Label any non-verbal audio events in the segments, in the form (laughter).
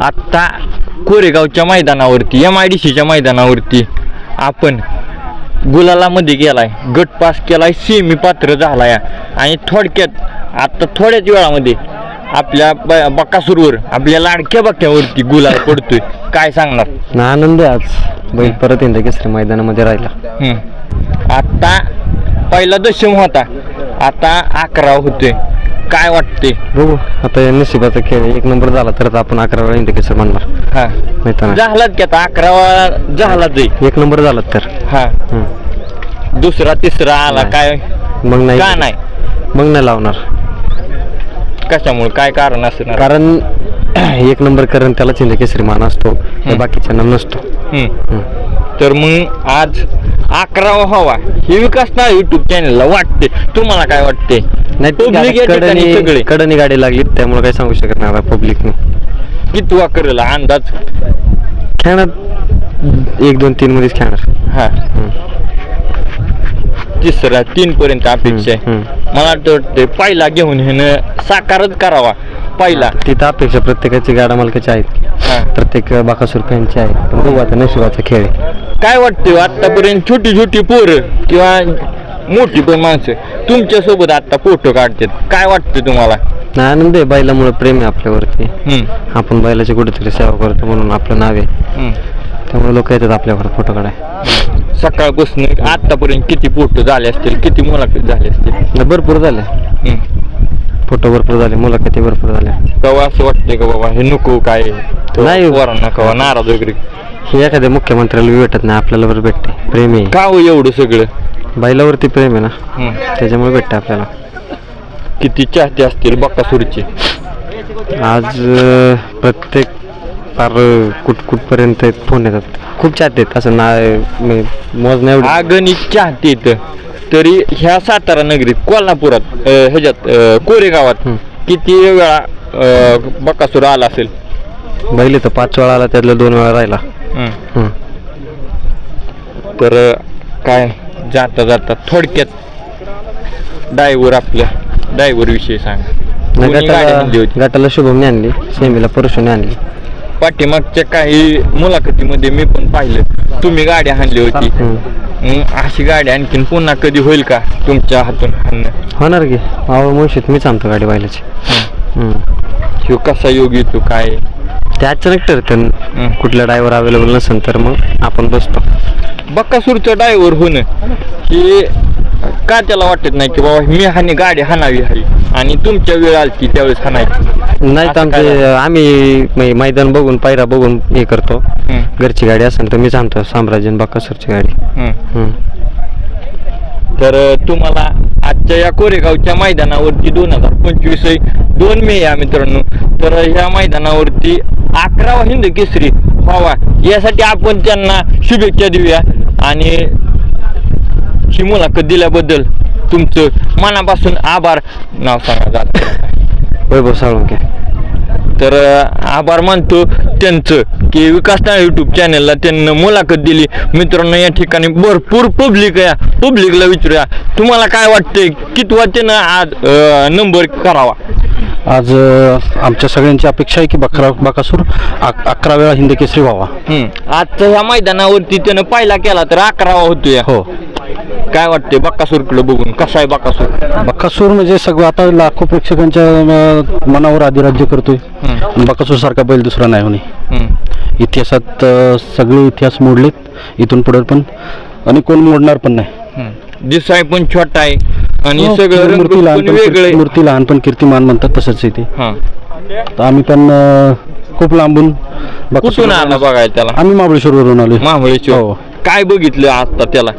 आत्ता कोरेगावच्या मैदानावरती M I D सीच्या मैदानावरती आपण गुलालामध्ये गेलाय गट पास केलाय सेमी पात्र झालाय. आणि थोडक्यात आत्ता थोड्याच वेळामध्ये आपल्या ब- बकासूरवर आपल्या लाडक्या बक्यावरती गुलाल पडतोय. काय सांगणार? ना आनंद आहे आज. बैल परत इंद केसरी मैदानामध्ये राहिला. हम्म. आता पहिला दशम होता. आता अकरा होतोय. काय वाटते बघू. आता या नशिबाचा खेळ आहे. एक नंबर झाला तरच आपण अकरा वेळा केसरी म्हणणार हा. नाही तर नाही. झालाच की आता अकरावा झालाच आहे एक नंबर झाला तर. हा. हम्म. दुसरा तिसरा आला. काय? मग नाही. का नाही? मग नाही लावणार. कशामुळे? काय कारण असणार? कारण (clears throat) एक नंबर करण त्याला चिंद केसरी मान असतो. बाकीच्यांना नसतो. हम्म. हम्म. तर मग आज अकरावा हवा. हे विकास ना युट्यूब चॅनलला वाटते तुम्हाला काय वाटते नाही ठिकाणी सगळे कडनी कडनी गाडी लागली त्यामुळे काही सांगू शकत नाही पब्लिकने कितवा करेल अंदाज? खेळणार. एक दोन तीन मध्येच खेळणार. हा. तिसरा तीन पर्यंत अपेक्षा आहे. हम्म, मला वाटते पहिला घेऊन हे साकारच करावा. पहिला. तिथं अपेक्षा प्रत्येकाची गाडा मालकाची आहेत. हा. प्रत्येक बाकासूर फॅनची आहे पण बघू आता नशिबाचा खेळ आहे. काय वाटतं आतापर्यंत छोटी छोटी पोरं किंवा मोठी पण माणसं तुमच्यासोबत आता फोटो काढतात. काय वाटतं तुम्हाला? नाही आनंद आहे बैलामुळे प्रेम आहे आपल्यावरती. हम्म, आपण बैलाची कुठेतरी सेवा करतो म्हणून आपलं नाव आहे. हम्म. त्यामुळे लोक येतात आपल्याकडे फोटो काढाय. सकाळपासून आतापर्यंत किती फोटो झाले असतील किती मुलाखत झाले असतील? भरपूर झाले. हम्म. फोटो भरपूर झाले मुलाखती भरपूर झाल्या. तेव्हा असं वाटतंय का बाबा हे नको काय? नाही. पोरांना कवा नाराज वगैरे. हे एखाद्या मुख्यमंत्र्याला भेटत नाही आपल्याला बरं भेटते प्रेम का हो एवढं सगळं? बैलावरती प्रेम आहे ना. त्याच्यामुळे भेटते आपल्याला किती चाहते असतील बक्कासूरचे आज अं, प्रत्येक फार कुठ कुठपर्यंत फोन येतात खूप चाहते आहेत असं ना मी मोज नाही एवढं अगणित चाहते इथं. तरी ह्या सातारा नगरीत कोल्हापुरात अं, ह्याच्यात अं, कोरेगावात. किती वेळा अं, बकासूर आला असेल बैल इथं पाच वेळा आला त्यातला दोन वेळा राहिला. हम्म. तर अं, काय जाता जाता थोडक्यात डायव्हर आपल्या डायव्हर विषयी सांग. कोणी गाडी आणली गटाला होती. गटाला शुभमने आणली सेमीला परशुने आणली. पाठीमागच्या काही मुलाखतीमध्ये मी पण पाहिलं. तुम्ही गाडी आणली होती. मग अशी गाडी आणखीन पुन्हा कधी होईल का तुमच्या हातून आणणं? होणार की. अहो मुळशीत मीच आणतो गाडी बैलाची. ह्यो कसा योग येतो काय? ते अचानक ठरतं. कुठला ड्रायव्हर अवेलेबल नसेल तर मग आपण बसतो. बक्कासूरचं ड्रायव्हर होणं हे का त्याला वाटत नाही की बाबा मी हानी गाडी हाणावी हवी आणि तुमच्या वेळ आली की त्यावेळेस हाणायची. नाही तर आमचे? आम्ही मै- मैदान बघून पायरा बघून हे करतो. घरची गाडी असेल तर मीच आणतो साम्राज्य बाकासूरची गाडी. तर तुम्हाला आजच्या या कोरेगावच्या मैदानावरती दोन हजार पंचवीस दोन मे या मित्रांनो. तर ह्या मैदानावरती अकरावा हिंद केसरी व्हावा. यासाठी आपण त्यांना शुभेच्छा देऊया. आणि ही मुलाखत दिल्याबद्दल तुमचं मनापासून आभार. नाव सांगा जात वैभव साळुंके. तर आभार मानतो त्यांचं की विकास ना यूट्यूब चॅनलला त्यांना मुलाखत दिली. मित्रांनो या ठिकाणी भरपूर पब्लिक आहे पब्लिकला विचारूया. तुम्हाला काय वाटतंय? कितवा त्यानं आज नंबर करावा? आज आमच्या सगळ्यांची अपेक्षा आहे की बकरा बाकासूर अक- अकरा वेळा हिंद केसरी व्हावा. आजच्या ह्या मैदानावरती त्यानं पहिला केला तर अकरावा होतोय. हो. काय वाटतंय बक्कासूरकडे बघून? कसा आहे बक्कासूर बकासूर म्हणजे सगळं आता लाखो प्रेक्षकांच्या मनावर अधिराज्य करतोय. बकासूर सारखा बैल दुसरा नाही होणे. इतिहासात सगळे इतिहास मोडलेत. इथून पुढे पण आणि कोण मोडणार पण नाही. दिसाय पण छोटा आहे. आणि हो, सगळं मूर्ती पण लहान वेगळं. आहे. मूर्ती लहान पण कीर्तिमान म्हणतात तसंच आहे ते. हा. तर आम्ही पण अ, खूप लांबून कुठून आला बघायला त्याला? आम्ही महाबळेश्वरवरून आलो महाबळेश्वर. हो. काय बघितलं आता त्याला?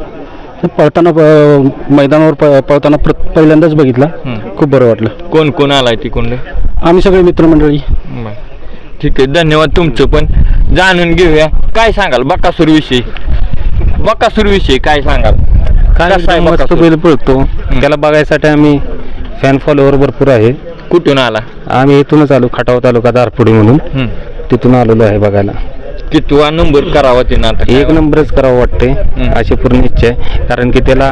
पळताना अ, मैदानावर प- पळताना प्र- पहिल्यांदाच बघितला. हम्म. खूप बरं वाटलं. कोण कोण आलाय तिकडं आम्ही सगळे मित्रमंडळी. बरं. ठीक आहे धन्यवाद तुमचं पण. जाणून घेऊया. काय सांगाल? बकासूर विषयी. बकासूर विषयी काय सांगाल? काय कसा आहे मस्त? बैल पळतो. त्याला बघायसाठी आम्ही फॅन फॉलोअर भरपूर आहे. कुठून आला? आम्ही इथूनच आलो खटाव तालुका दारपुडी म्हणून. तिथून आलेलो आहे बघायला. कितवा नंबर करावा तिनं आता एक नंबरच करावं वाटते. अशी पूर्ण इच्छा आहे. कारण की त्याला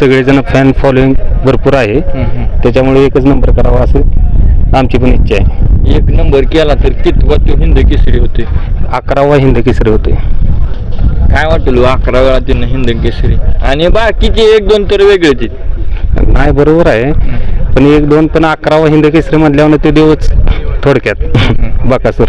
सगळेजण फॅन फॉलोईंग भरपूर आहे. त्याच्यामुळे एकच नंबर करावा असं आमची पण इच्छा आहे. एक नंबर केला तर कितवा तो हिंद केसरी होते अकरावा हिंद केसरी होते काय वाटेल अकरा वेळा तिनं हिंद केसरी. आणि बाकीचे एक दोन तर वेगळेच आहेत. नाही बरोबर आहे. पण एक दोन पण अकरावा हिंद केसरी मधल्यावर ते देवच थोडक्यात. बकासूर.